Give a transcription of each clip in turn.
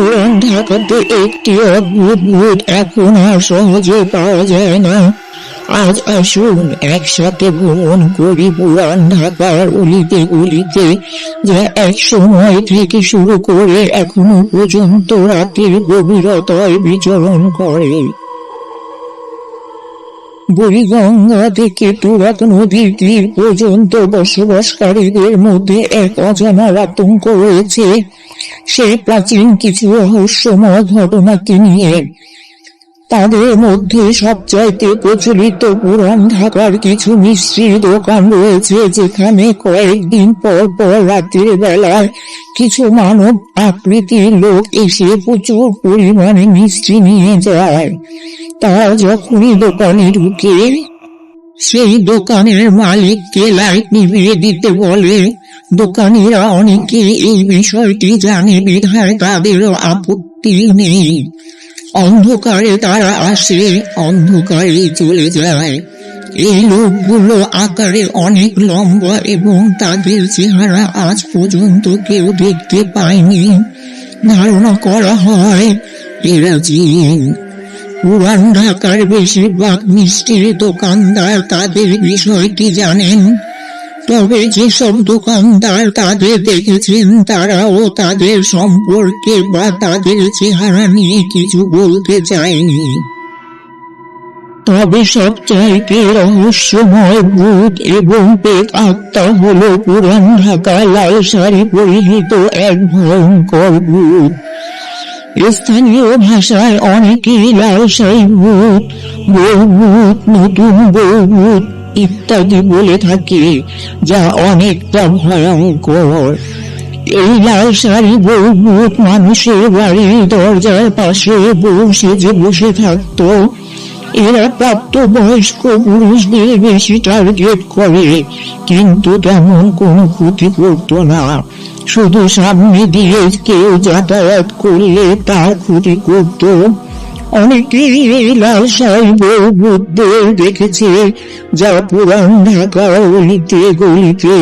পুরান ঢাকাতে একটি অদ্ভুত ভূত এখন আর সহজে পাওয়া যায় না। আজ আসুন একসাথে ভ্রমণ করি পুরান ঢাকার অলিতে গলিতে, যা এক সময় থেকে শুরু করে এখনও পর্যন্ত রাতের গভীরতায় বিচরণ করে। বুড়িগঙ্গা থেকে তুরাত নদীর তীর পর্যন্ত বসবাসকারীদের মধ্যে এক অজানা আতঙ্ক রয়েছে। সেই প্রাচীন কিছু রহস্যময় ঘটনাকে নিয়ে তাদের মধ্যে সবচাইতে প্রচলিত পুরান ঢাকার কিছু মিষ্টির দোকান রয়েছে, যেখানে কয়েকদিন পর পর রাতের বেলায় কিছু মানব আকৃতির লোক এসে প্রচুর পরিমাণে মিষ্টি নিয়ে যায়। তারা যখনই দোকানে ঢুকে, সেই দোকানের মালিককে লাইট নিভিয়ে দিতে বলে, দোকানিরা অনেকে এই বিষয়টি জানে, বিধায় তাদেরও আপত্তি নেই। অন্ধকারে তারা আসে অন্ধকারে চলে যায় এই লোকগুলো আকারে অনেক লম্বা এবং তাদের চেহারা আজ পর্যন্ত কেউ দেখতে পায়নি। ধারণা করা হয়, এরা জিন। পুরান ঢাকার বেশিরভাগ মিষ্টির দোকানদার তাদের বিষয়টি জানেন। তবে যেসব দোকানদার তাদের দেখেছেন তারাও তাদের সম্পর্কে বা তাদের চেহারা নিয়ে কিছু বলতে চায়নি। তবে সবচাইতে রহস্যময় ভূত এবং পেট আত্মা হলো পুরান ঢাকা লাল শাড়ি পরিহিত এক ভয়ঙ্কর ভূত। স্থানীয় ভাষায় অনেকেই লাল শাড়ি ভূত, বউ ভূত, নতুন বউ ভূত ইত্যাদি বলে থাকে, যা অনেকটা ভয়ঙ্কর এই লাল শাড়ি বউ ভূত মানুষের বাড়ির দরজার পাশে বসে সেজে বসে থাকতো, এরা প্রাপ্ত বয়স্ক পুরুষদের বেশি টার্গেট করে, কিন্তু তেমন কোনো ক্ষতি করতো না। শুধু সামনে দিয়ে কেউ যাতায়াত করলে তার ক্ষতি করত। অনেকেই লাল সাহেব বুদ্ধের দেখেছে, যা পুরান ঢাকা অলিতে গলিতে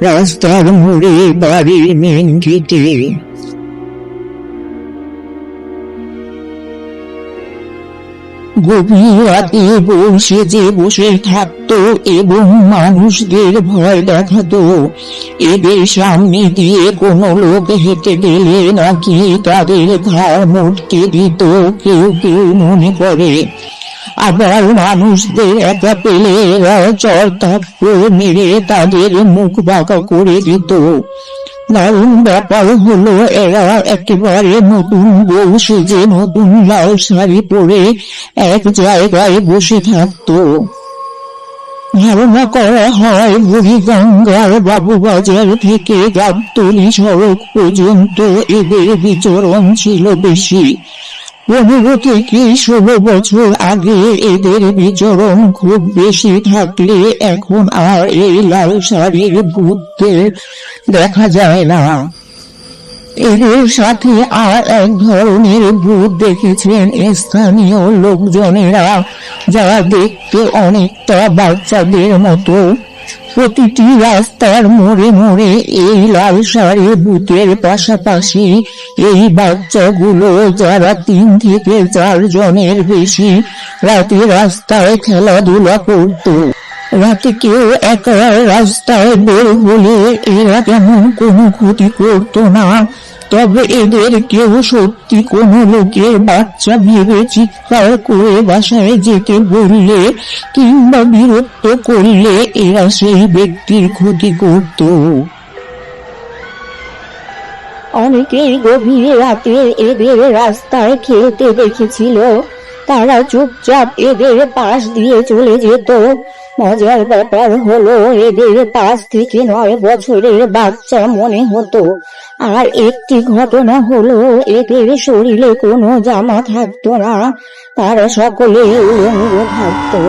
রাস্তার মোড়ে বাড়ির মেন গেটে গভীর রাতে বসে যে বসে থাকতো এবং মানুষদের ভয় দেখাতো। এদের সামনে দিয়ে কোনো লোক হেঁটে গেলে নাকি তাদের ঘাড় মুটকে দিত, কেউ কেউ মনে করে। আবার মানুষদের একা পেলে চর মেরে তাদের মুখ বাঁকা করে দিত। ব্যাপার হলো এরা একেবারে নতুন বউ নতুন শাড়ি পরে এক জায়গায় বসে থাকতো। ধারণা করা হয় বাবুবাজার থেকে গাবতলি সড়ক পর্যন্ত এদের বিচরণ ছিল বেশি। পনেরো কি ষোলো বছর? আগে এদের বিচরণ খুব বেশি থাকলে এখন আর এই লাল শাড়ির ভূতদের দেখা যায় না। এদের সাথে আর এক ধরনের ভূত দেখেছেন স্থানীয় লোকজনেরা, যারা দেখতে অনেকটা বাচ্চাদের মতো। প্রতিটি রাস্তার মোড়ে মোড়ে এই লাল সারে বুথের পাশাপাশি এই বাচ্চাগুলো যারা তিন থেকে চার জনের বেশি রাতে রাস্তায় খেলাধুলা করতো। রাতে কেউ একা রাস্তায় বের হলে এরা তেমন কোনো ক্ষতি করতো না। তবে এদের কেউ সত্যি কোনো লোকের বাচ্চা ভেবে চিৎকার করে বাসায় যেতে বললে কিংবা বিরক্ত করলে এরা সেই ব্যক্তির ক্ষতি করত। অনেকেই গভীর রাতে এদের রাস্তায় খেলতে দেখেছিল। তারা চুপচাপ এদের পাশ দিয়ে চলে যেত। মজার ব্যাপার হলো, এদের পাশ থেকে নয় বছরের বাচ্চা মনে হতো। আর একটি ঘটনা হলো, এদের শরীরে কোনো জামা থাকতো না, তারা সকলে উলঙ্গ থাকতো।